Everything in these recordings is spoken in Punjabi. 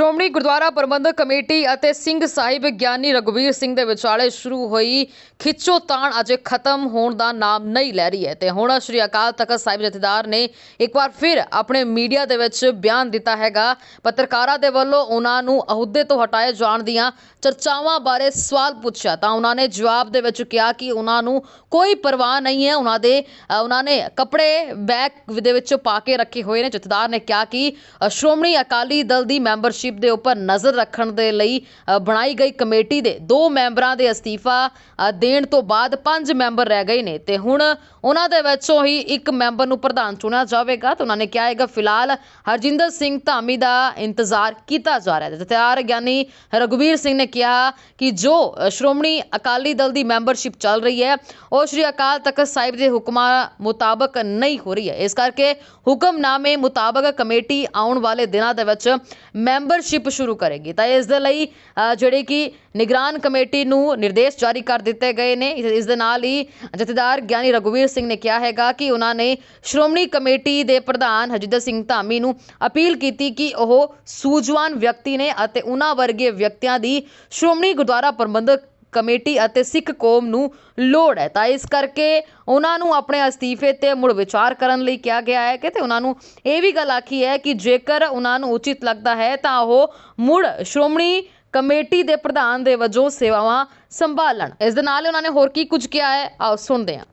ਸ਼੍ਰੋਮਣੀ ਗੁਰਦੁਆਰਾ ਪ੍ਰਬੰਧਕ ਕਮੇਟੀ ਅਤੇ ਸਿੰਘ ਸਾਹਿਬ ਗਿਆਨੀ ਰਘੁਵੀਰ ਸਿੰਘ ਦੇ ਵਿਚਾਲੇ ਸ਼ੁਰੂ ਹੋਈ ਖਿੱਚੋਤਾਣ ਅਜੇ ਖਤਮ ਹੋਣ ਦਾ ਨਾਮ ਨਹੀਂ ਲੈ ਰਹੀ ਹੈ। ਤੇ ਹੁਣ ਸ਼੍ਰੀ ਅਕਾਲ ਤਖਤ ਸਾਹਿਬ ਜਥੇਦਾਰ ਨੇ ਇੱਕ ਵਾਰ ਫਿਰ ਆਪਣੇ ਮੀਡੀਆ ਦੇ ਵਿੱਚ ਬਿਆਨ ਦਿੱਤਾ ਹੈਗਾ। ਪੱਤਰਕਾਰਾਂ ਦੇ ਵੱਲੋਂ ਉਹਨਾਂ ਨੂੰ ਅਹੁਦੇ ਤੋਂ ਹਟਾਏ ਜਾਣ ਦੀਆਂ ਚਰਚਾਵਾਂ ਬਾਰੇ ਸਵਾਲ ਪੁੱਛਿਆ। ਤਾਂ ਉਹਨਾਂ ਨੇ ਜਵਾਬ ਦੇ ਵਿੱਚ ਕਿਹਾ ਕਿ ਉਹਨਾਂ ਨੂੰ ਕੋਈ ਪਰਵਾਹ ਨਹੀਂ ਹੈ। ਉਹਨਾਂ ਦੇ, ਉਹਨਾਂ ਨੇ ਕੱਪੜੇ ਬੈਗ ਦੇ ਵਿੱਚ ਪਾ ਕੇ ਰੱਖੇ ਹੋਏ ਨੇ। ਜਥੇਦਾਰ ਨੇ ਕਿਹਾ ਕਿ ਸ਼੍ਰੋਮਣੀ ਅਕਾਲੀ ਦਲ ਦੀ ਮੈਂਬਰਸ਼ਿਪ ਦੇ ਉੱਪਰ ਨਜ਼ਰ ਰੱਖਣ ਦੇ ਲਈ ਬਣਾਈ ਗਈ ਕਮੇਟੀ ਦੇ ਦੋ ਮੈਂਬਰਾਂ ਦੇ ਅਸਤੀਫਾ ਦੇਣ ਤੋਂ ਬਾਅਦ ਪੰਜ ਮੈਂਬਰ ਰਹਿ ਗਏ ਨੇ। ਤੇ ਹੁਣ ਉਹਨਾਂ ਦੇ ਵਿੱਚੋਂ ਹੀ ਇੱਕ ਮੈਂਬਰ ਨੂੰ ਪ੍ਰਧਾਨ ਚੁਣਿਆ ਜਾਵੇਗਾ ਤਾਂ ਉਹਨਾਂ ਨੇ ਕਿਹਾ ਹੈਗਾ, ਫਿਲਹਾਲ ਹਰਜਿੰਦਰ ਸਿੰਘ ਧਾਮੀ ਦਾ ਇੰਤਜ਼ਾਰ ਕੀਤਾ ਜਾ ਰਿਹਾ ਹੈ। ਜਥੇਦਾਰ ਗਿਆਨੀ ਰਘੁਵੀਰ ਸਿੰਘ ਨੇ ਕਿਹਾ ਕਿ ਜੋ ਸ਼੍ਰੋਮਣੀ ਅਕਾਲੀ ਦਲ ਦੀ ਮੈਂਬਰਸ਼ਿਪ ਚੱਲ ਰਹੀ ਹੈ, ਉਹ ਸ਼੍ਰੀ ਅਕਾਲ ਤਖਤ ਸਾਹਿਬ ਦੇ ਹੁਕਮਾਂ ਮੁਤਾਬਕ ਨਹੀਂ ਹੋ ਰਹੀ ਹੈ। ਇਸ ਕਰਕੇ ਹੁਕਮਨਾਮੇ ਮੁਤਾਬਕ ਕਮੇਟੀ ਆਉਣ ਵਾਲੇ ਦਿਨਾਂ ਦੇ ਵਿੱਚ ਮੈਂਬਰ ਮੈਂਬਰਸ਼ਿਪ ਸ਼ੁਰੂ ਕਰੇਗੀ। ਤਾਂ ਇਸ ਦੇ ਲਈ ਜਿਹੜੇ ਕਿ ਨਿਗਰਾਨ ਕਮੇਟੀ ਨੂੰ ਨਿਰਦੇਸ਼ ਜਾਰੀ ਕਰ ਦਿੱਤੇ ਗਏ ਨੇ। ਇਸ ਇਸ ਦੇ ਨਾਲ ਹੀ ਜਥੇਦਾਰ ਗਿਆਨੀ ਰਘੁਵੀਰ ਸਿੰਘ ਨੇ ਕਿਹਾ ਹੈਗਾ ਕਿ ਉਹਨਾਂ ਨੇ ਸ਼੍ਰੋਮਣੀ ਕਮੇਟੀ ਦੇ ਪ੍ਰਧਾਨ ਹਰਜਿੰਦਰ ਸਿੰਘ ਧਾਮੀ ਨੂੰ ਅਪੀਲ ਕੀਤੀ ਕਿ ਉਹ ਸੂਝਵਾਨ ਵਿਅਕਤੀ ਨੇ ਅਤੇ ਉਹਨਾਂ ਵਰਗੇ ਵਿਅਕਤੀਆਂ ਦੀ ਸ਼੍ਰੋਮਣੀ ਗੁਰਦੁਆਰਾ ਪ੍ਰਬੰਧਕ ਕਮੇਟੀ ਅਤੇ ਸਿੱਖ ਕੌਮ ਨੂੰ ਲੋੜ ਹੈ। ਤਾਂ ਇਸ ਕਰਕੇ ਉਹਨਾਂ ਨੂੰ ਆਪਣੇ ਅਸਤੀਫੇ ਤੇ ਮੁੜ ਵਿਚਾਰ ਕਰਨ ਲਈ ਕਿਹਾ ਗਿਆ ਹੈ ਕਿ ਤੇ ਉਹਨਾਂ ਨੂੰ ਇਹ ਵੀ ਗੱਲ ਆਖੀ ਹੈ ਕਿ ਜੇਕਰ ਉਹਨਾਂ ਨੂੰ ਉਚਿਤ ਲੱਗਦਾ ਹੈ, ਤਾਂ ਉਹ ਮੁੜ ਸ਼੍ਰੋਮਣੀ ਕਮੇਟੀ ਦੇ ਪ੍ਰਧਾਨ ਦੇ ਵਜੋਂ ਸੇਵਾਵਾਂ ਸੰਭਾਲਣ। ਇਸ ਦੇ ਨਾਲ ਉਹਨਾਂ ਨੇ ਹੋਰ ਕੀ ਕੁਝ ਕਿਹਾ ਹੈ? ਆਓ ਸੁਣਦੇ ਹਾਂ।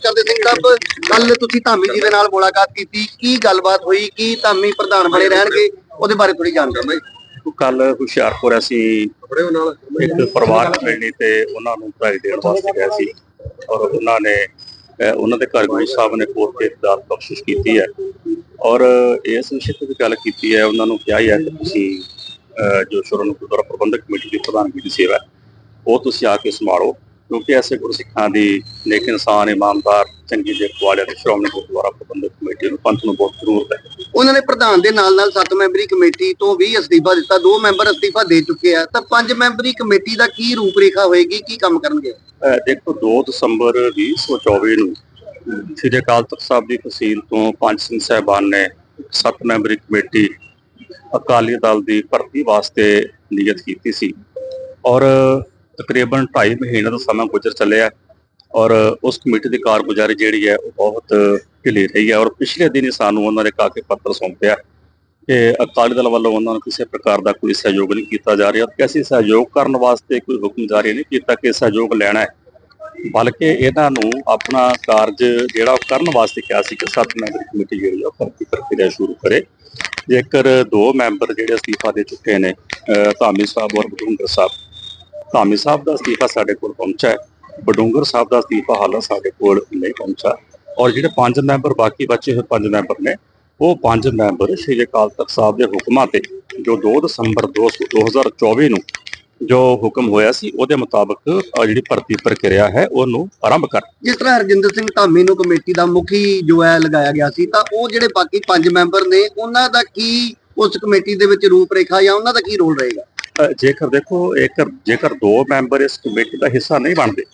ਕਰਦੇ ਸਿੰਘ ਸਾਹਿਬ ਕੱਲ ਤੁਸੀਂ ਧਾਮੀ ਜੀ ਦੇ ਨਾਲ ਮੁਲਾਕਾਤ ਕੀਤੀ, ਕੀ ਗੱਲਬਾਤ ਹੋਈ, ਕੀ ਧਾਮੀ ਪ੍ਰਧਾਨ ਬਣੇ ਰਹਿਣਗੇ, ਉਹਦੇ ਬਾਰੇ ਥੋੜੀ ਜਾਣਕਾਰੀ ਕੱਲ ਹੁਸ਼ਿਆਰਪੁਰ ਅਸੀਂ ਇੱਕ ਪਰਿਵਾਰਕ ਮਿਲਣੀ ਤੇ ਉਹਨਾਂ ਨੂੰ ਵਧਾਈ ਦੇਣ ਵਾਸਤੇ ਗਏ ਸੀ ਔਰ ਉਹਨਾਂ ਨੇ ਉਹਨਾਂ ਦੇ ਘਰ ਗੁਰੂ ਸਾਹਿਬ ਨੇ ਕੋਟ ਤੇ ਦਾਤ ਬਖਸ਼ਿਸ਼ ਕੀਤੀ ਹੈ ਔਰ ਇਸ ਵਿਸ਼ੇ ਤੇ ਗੱਲ ਕੀਤੀ ਹੈ, ਉਹਨਾਂ ਨੂੰ ਕਿਹਾ ਹੀ ਹੈ ਕਿ ਤੁਸੀਂ ਜੋ ਸ਼੍ਰੋਮਣੀ ਗੁਰਦੁਆਰਾ ਪ੍ਰਬੰਧਕ ਕਮੇਟੀ ਦੀ ਪ੍ਰਧਾਨਗੀ ਦੀ ਸੇਵਾ ਉਹ ਤੁਸੀਂ ਆ ਕੇ ਸੰਭਾਲੋ ਕਿਉਂਕਿ ਐਸੇ ਗੁਰਸਿੱਖਾਂ ਦੀ ਨੇਕ ਇਨਸਾਨ ਇਮਾਨਦਾਰ ਚੰਗੀ ਦੇਖ ਵਾਲਿਆਂ ਦੀ ਸ਼੍ਰੋਮਣੀ ਗੁਰਦੁਆਰਾ ਪ੍ਰਬੰਧਕ ਕਮੇਟੀ ਨੂੰ ਪੰਥ ਨੂੰ ਬਹੁਤ ਜ਼ਰੂਰਤ ਹੈ। ਉਹਨਾਂ ਨੇ ਪ੍ਰਧਾਨ ਦੇ ਨਾਲ ਨਾਲ 7 ਮੈਂਬਰੀ ਕਮੇਟੀ ਤੋਂ ਵੀ ਅਸਤੀਫਾ ਦਿੱਤਾ ਦੋ ਮੈਂਬਰ ਅਸਤੀਫਾ ਦੇ ਚੁੱਕੇ ਆ ਤਾਂ ਪੰਜ ਮੈਂਬਰੀ ਕਮੇਟੀ ਦਾ ਕੀ ਰੂਪਰੇਖਾ ਹੋਏਗੀ ਕੀ ਕੰਮ ਕਰਨਗੇ? ਦੇਖੋ 2 ਦਸੰਬਰ 2024 ਨੂੰ ਸ੍ਰੀ ਅਕਾਲ ਤਖਤ ਸਾਹਿਬ ਦੀ ਤਹਿਸੀਲ ਤੋਂ ਪੰਜ ਸਿੰਘ ਸਾਹਿਬਾਨ ਨੇ ਸੱਤ ਮੈਂਬਰੀ ਕਮੇਟੀ ਅਕਾਲੀ ਦਲ ਦੀ ਭਰਤੀ ਵਾਸਤੇ ਨਿਯਤ ਕੀਤੀ ਸੀ। ਔਰ ਤਕਰੀਬਨ 2.5 ਮਹੀਨੇ ਦਾ ਸਮਾਂ ਗੁਜ਼ਰ ਚੱਲਿਆ ਔਰ ਉਸ ਕਮੇਟੀ ਦੀ ਕਾਰਗੁਜ਼ਾਰੀ ਜਿਹੜੀ ਹੈ ਉਹ ਬਹੁਤ ਢਿੱਲੀ ਰਹੀ ਹੈ ਔਰ ਪਿਛਲੇ ਦਿਨ ਹੀ ਸਾਨੂੰ ਉਹਨਾਂ ਨੇ ਕਾਕੇ ਪੱਤਰ ਸੌਂਪਿਆ ਕਿ ਅਕਾਲੀ ਦਲ ਵੱਲੋਂ ਉਹਨਾਂ ਨੂੰ ਕਿਸੇ ਪ੍ਰਕਾਰ ਦਾ ਕੋਈ ਸਹਿਯੋਗ ਨਹੀਂ ਕੀਤਾ ਜਾ ਰਿਹਾ। ਕਿ ਅਸੀਂ ਸਹਿਯੋਗ ਕਰਨ ਵਾਸਤੇ ਕੋਈ ਹੁਕਮ ਜਾਰੀ ਨਹੀਂ ਕੀਤਾ ਕਿ ਸਹਿਯੋਗ ਲੈਣਾ ਹੈ। ਬਲਕਿ ਇਹਨਾਂ ਨੂੰ ਆਪਣਾ ਕਾਰਜ ਜਿਹੜਾ ਉਹ ਕਰਨ ਵਾਸਤੇ ਕਿਹਾ ਸੀ ਕਿ ਸੱਤ ਮੈਂਬਰੀ ਕਮੇਟੀ ਜਿਹੜੀ ਆ ਉਹ ਭਰਤੀ ਪ੍ਰਕਿਰਿਆ ਸ਼ੁਰੂ ਕਰੇ। ਜੇਕਰ ਦੋ ਮੈਂਬਰ ਜਿਹੜੇ ਅਸਤੀਫਾ ਦੇ ਚੁੱਕੇ ਨੇ ਧਾਮੀ ਸਾਹਿਬ ਔਰ ਬਡੂੰਗਰ ਸਾਹਿਬ। ਧਾਮੀ ਸਾਹਿਬ ਦਾ ਅਸਤੀਫਾ ਸਾਡੇ ਕੋਲ ਪਹੁੰਚਾ ਹੈ। ਬਡੂੰਗਰ ਸਾਹਿਬ ਦਾ ਅਸਤੀਫਾ ਹਾਲਾਂ ਸਾਡੇ ਕੋਲ ਨਹੀਂ ਪਹੁੰਚਾ ਔਰ ਜਿਹੜੇ ਪੰਜ ਮੈਂਬਰ ਬਾਕੀ ਬਚੇ ਹੋਏ ਪੰਜ ਮੈਂਬਰ ਨੇ, ਉਹ ਪੰਜ ਮੈਂਬਰ ਸ਼੍ਰੀ ਅਕਾਲ ਤਖਤ ਸਾਹਿਬ ਦੇ ਹੁਕਮਾਂ ਤੇ ਜੋ 2 ਦਸੰਬਰ 2024 ਨੂੰ ਜੋ ਹੁਕਮ ਹੋਇਆ ਸੀ ਉਹਦੇ ਮੁਤਾਬਕ ਅਹ ਜਿਹੜੀ ਭਰਤੀ ਪ੍ਰਕਿਰਿਆ ਹੈ ਉਹਨੂੰ ਆਰੰਭ ਕਰ ਜਿਸ ਤਰ੍ਹਾਂ ਹਰਜਿੰਦਰ ਸਿੰਘ ਧਾਮੀ ਨੂੰ ਕਮੇਟੀ ਦਾ ਮੁਖੀ ਜੋ ਹੈ ਲਗਾਇਆ ਗਿਆ ਸੀ ਤਾਂ ਉਹ ਜਿਹੜੇ ਬਾਕੀ ਪੰਜ ਮੈਂਬਰ ਨੇ ਉਹਨਾਂ ਦਾ ਕੀ ਉਸ ਕਮੇਟੀ ਦੇ ਵਿੱਚ ਰੂਪਰੇਖਾ ਜਾਂ ਉਹਨਾਂ ਦਾ ਕੀ ਰੋਲ ਰਹੇਗਾ? ਅਹ ਜੇਕਰ ਦੇਖੋ ਇੱਕ ਜੇਕਰ ਦੋ ਮੈਂਬਰ ਇਸ ਕਮੇਟੀ ਦਾ ਹਿੱਸਾ ਨਹੀਂ ਬਣਦੇ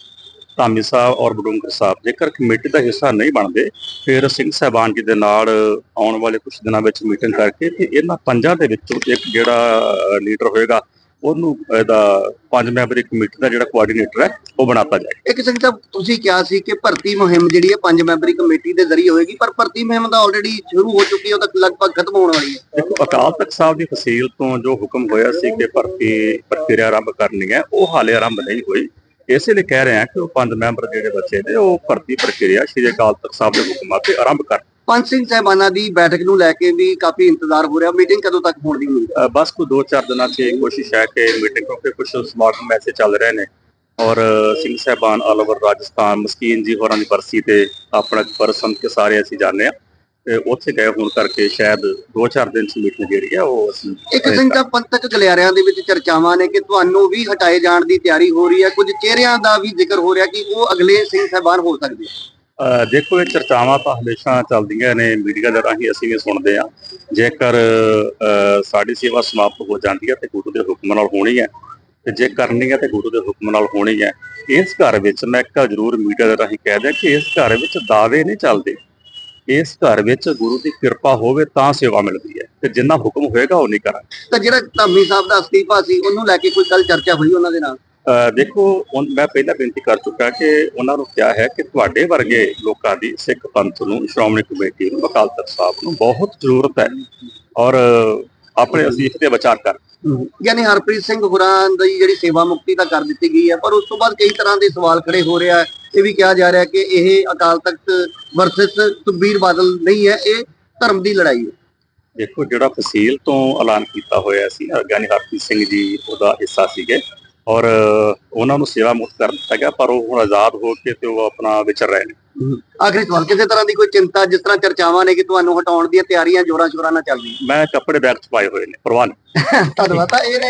ਧਾਮੀ ਸਾਹਿਬ ਔਰ ਬਡੂੰਗਰ ਸਾਹਿਬ ਜੇਕਰ ਕਮੇਟੀ ਦਾ ਹਿੱਸਾ ਨਹੀਂ ਬਣਦੇ ਫਿਰ ਸਿੰਘ ਸਾਹਿਬਾਨ ਜੀ ਦੇ ਨਾਲ ਆਉਣ ਵਾਲੇ ਕੁਝ ਦਿਨਾਂ ਵਿੱਚ ਮੀਟਿੰਗ ਕਰਕੇ ਤੇ ਇਹਨਾਂ ਪੰਜਾਂ ਦੇ ਵਿੱਚੋਂ ਇੱਕ ਜਿਹੜਾ ਲੀਡਰ ਹੋਏਗਾ ਉਹਨੂੰ ਇਹਦਾ ਪੰਜ ਮੈਂਬਰੀ ਕਮੇਟੀ ਦਾ ਜਿਹੜਾ ਕੋਆਰਡੀਨੇਟਰ ਹੈ ਉਹ ਬਣਾਤਾ ਜਾਏ। ਇੱਕ ਸਿੰਘ ਸਾਹਿਬ ਤੁਸੀਂ ਕਿਹਾ ਸੀ ਕਿ ਭਰਤੀ ਮੁਹਿੰਮ ਜਿਹੜੀ ਹੈ ਪੰਜ ਮੈਂਬਰੀ ਕਮੇਟੀ ਦੇ ਜ਼ਰੀਏ ਹੋਏਗੀ ਪਰ ਭਰਤੀ ਮੁਹਿੰਮ ਤਾਂ ਆਲਰੇਡੀ ਸ਼ੁਰੂ ਹੋ ਚੁੱਕੀ ਹੈ ਉਹ ਤਾਂ ਲਗਭਗ ਖਤਮ ਹੋਣ ਵਾਲੀ ਹੈ। ਦੇਖੋ ਅਕਾਲ ਤਖਤ ਸਾਹਿਬ ਦੀ ਤਹਿਸੀਲ ਤੋਂ ਜੋ ਹੁਕਮ ਹੋਇਆ ਸੀ ਕਿ ਭਰਤੀ ਪ੍ਰਕਿਰਿਆ ਆਰੰਭ ਕਰਨੀ ਹੈ ਉਹ ਹਾਲੇ ਆਰੰਭ ਨਹੀਂ ਹੋਈ। ਇਸੇ ਲਈ ਕਹਿ ਰਹੇ ਹਾਂ ਕਿ ਉਹ ਪੰਜ ਮੈਂਬਰ ਜਿਹੜੇ ਬੱਚੇ ਨੇ ਉਹ ਭਰਤੀ ਪ੍ਰਕਿਰਿਆ ਸ਼੍ਰੀ ਅਕਾਲ ਤਖਤ ਸਾਹਿਬ ਦੇ ਹੁਕਮਾਂ ਤੇ ਆਰੰਭ ਕਰ ਪੰਜ ਸਿੰਘ ਸਾਹਿਬਾਨਾਂ ਦੀ ਬੈਠਕ ਨੂੰ ਲੈ ਕੇ ਵੀ ਕਾਫੀ ਇੰਤਜ਼ਾਰ ਹੋ ਰਿਹਾ। ਮੀਟਿੰਗ ਕਦੋਂ ਤੱਕ ਹੋਣ ਦੀ ਉਮੀਦ ਹੈ? ਬਸ ਕੋਈ 2-4 ਦਿਨਾਂ 'ਚ ਇਹ ਕੋਸ਼ਿਸ਼ ਹੈ ਕਿ ਮੀਟਿੰਗ ਕਿਉਂਕਿ ਕੁਝ ਸਮਾਗਮ ਐਸੇ ਚੱਲ ਰਹੇ ਨੇ। ਔਰ ਸਿੰਘ ਸਾਹਿਬਾਨ ਆਲ ਓਵਰ ਰਾਜਸਥਾਨ ਮਸਕੀਨ ਜੀ ਹੋਰਾਂ ਦੀ ਬਰਸੀ ਤੇ ਆਪਣਾ ਪਰਸਨ ਕੇ ਸਾਰੇ ਅਸੀਂ ਜਾਣਦੇ ਆ ਤੇ ਉੱਥੇ ਗਏ ਹੋਣ ਕਰਕੇ ਸ਼ਾਇਦ 2-4 ਦਿਨ 'ਚ ਮੀਟਿੰਗ ਜਿਹੜੀ ਆ ਉਹ ਅਸੀਂ ਇੱਕ ਸਿੰਘ ਸਾਹਿਬ ਪੰਥਕ ਗਲਿਆਰਿਆਂ ਦੇ ਵਿੱਚ ਚਰਚਾਵਾਂ ਨੇ ਕਿ ਤੁਹਾਨੂੰ ਵੀ ਹਟਾਏ ਜਾਣ ਦੀ ਤਿਆਰੀ ਹੋ ਰਹੀ ਹੈ। ਕੁਝ ਚਿਹਰਿਆਂ ਦਾ ਵੀ ਜ਼ਿਕਰ ਹੋ ਰਿਹਾ ਕਿ ਉਹ ਅਗਲੇ ਸਿੰਘ ਸਾਹਿਬਾਨ ਹੋ ਸਕਦੇ ਦੇਖੋ, ਇਹ ਚਰਚਾਵਾਂ ਤਾਂ ਹਮੇਸ਼ਾ ਚੱਲਦੀਆਂ ਨੇ, ਮੀਡੀਆ ਦੇ ਰਾਹੀਂ ਅਸੀਂ ਵੀ ਸੁਣਦੇ ਆ ਜੇਕਰ ਸਾਡੀ ਸੇਵਾ ਸਮਾਪਤ ਹੋ ਜਾਂਦੀ ਹੈ ਤੇ ਗੁਰੂ ਦੇ ਹੁਕਮ ਨਾਲ ਹੋਣੀ ਹੈ, ਤੇ ਜੇ ਕਰਨੀ ਹੈ ਤੇ ਗੁਰੂ ਦੇ ਹੁਕਮ ਨਾਲ ਹੋਣੀ ਹੈ, ਇਸ ਘਰ ਵਿੱਚ ਮੈਂ ਇੱਕ ਜ਼ਰੂਰ ਮੀਡੀਆ ਦੇ ਰਾਹੀਂ ਕਹਿ ਦਿਆਂ ਕਿ ਇਸ ਘਰ ਵਿੱਚ ਦਾਅਵੇ ਨਹੀਂ ਚੱਲਦੇ। ਇਸ ਘਰ ਵਿੱਚ ਗੁਰੂ ਦੀ ਕਿਰਪਾ ਹੋਵੇ ਤਾਂ ਸੇਵਾ ਮਿਲਦੀ ਹੈ, ਤੇ ਜਿੰਨਾ ਹੁਕਮ ਹੋਏਗਾ ਉਹ ਨਹੀਂ ਕਰਾਂਗੇ। ਤਾਂ ਜਿਹੜਾ ਧਾਮੀ ਸਾਹਿਬ ਦਾ ਅਸਤੀਫਾ ਸੀ, ਉਹਨੂੰ ਲੈ ਕੇ ਕੋਈ ਕੱਲ ਚਰਚਾ ਹੋਈ ਉਹਨਾਂ ਦੇ ਨਾਲ? ਦੇਖੋ ਮੈਂ ਪਹਿਲਾਂ ਬੇਨਤੀ ਕਰ ਚੁੱਕਾ ਕਿ ਉਹਨਾਂ ਨੂੰ ਕਿਹਾ ਹੈ ਕਿ ਤੁਹਾਡੇ ਵਰਗੇ ਲੋਕਾਂ ਦੀ ਸਿੱਖ ਪੰਥ ਨੂੰ ਸ਼੍ਰੋਮਣੀ ਕਮੇਟੀ ਨੂੰ ਅਕਾਲ ਤਖਤ ਸਾਹਿਬ ਨੂੰ ਬਹੁਤ ਜ਼ਰੂਰਤ ਹੈ ਔਰ ਆਪਣੇ ਅਸੀਸ ਤੇ ਵਿਚਾਰ ਕਰ। ਯਾਨੀ ਹਰਪ੍ਰੀਤ ਸਿੰਘ ਹੋਰਾਂ ਦੀ ਜਿਹੜੀ ਸੇਵਾ ਮੁਕਤੀ ਤਾਂ ਕਰ ਦਿੱਤੀ ਗਈ ਹੈ ਪਰ ਉਸ ਤੋਂ ਬਾਅਦ ਕਈ ਤਰ੍ਹਾਂ ਦੇ ਸਵਾਲ ਖੜੇ ਹੋ ਰਿਹਾ ਹੈ। ਇਹ ਵੀ ਕਿਹਾ ਜਾ ਰਿਹਾ ਕਿ ਇਹ ਅਕਾਲ ਤਖਤ ਵਰਸਸ ਸੁਖਬੀਰ ਬਾਦਲ ਨਹੀਂ ਹੈ ਇਹ ਧਰਮ ਦੀ ਲੜਾਈ ਹੈ। ਦੇਖੋ ਜਿਹੜਾ ਫਸੀਲ ਤੋਂ ਐਲਾਨ ਕੀਤਾ ਹੋਇਆ ਸੀ ਗਿਆਨੀ ਹਰਪ੍ਰੀਤ ਸਿੰਘ ਜੀ ਉਹਦਾ ਹਿੱਸਾ ਸੀਗੇ। ਔਰ ਉਹਨਾਂ ਨੂੰ ਸੇਵਾ ਮੁਕਤ ਕਰ ਦਿੱਤਾ ਗਿਆ ਪਰ ਉਹ ਹੁਣ ਆਜ਼ਾਦ ਹੋ ਕੇ ਤੇ ਉਹ ਆਪਣਾ ਵਿਚਰ ਰਹੇ ਨੇ। ਆਖਰੀ ਸਵਾਲ ਕਿਸੇ ਤਰ੍ਹਾਂ ਦੀ ਕੋਈ ਚਿੰਤਾ ਜਿਸ ਤਰ੍ਹਾਂ ਚਰਚਾਵਾਂ ਨੇ ਕਿ ਤੁਹਾਨੂੰ ਹਟਾਉਣ ਦੀਆਂ ਤਿਆਰੀਆਂ ਜੋਰਾਂ ਸ਼ੋਰਾਂ ਨਾਲ ਚੱਲ ਰਹੀਆਂ ਮੈਂ ਕੱਪੜੇ ਬੈਗ ਚ ਪਾਏ ਹੋਏ ਨੇ ਪ੍ਰਵਾਨ। ਧੰਨਵਾਦ। ਤਾਂ ਇਹ ਨੇ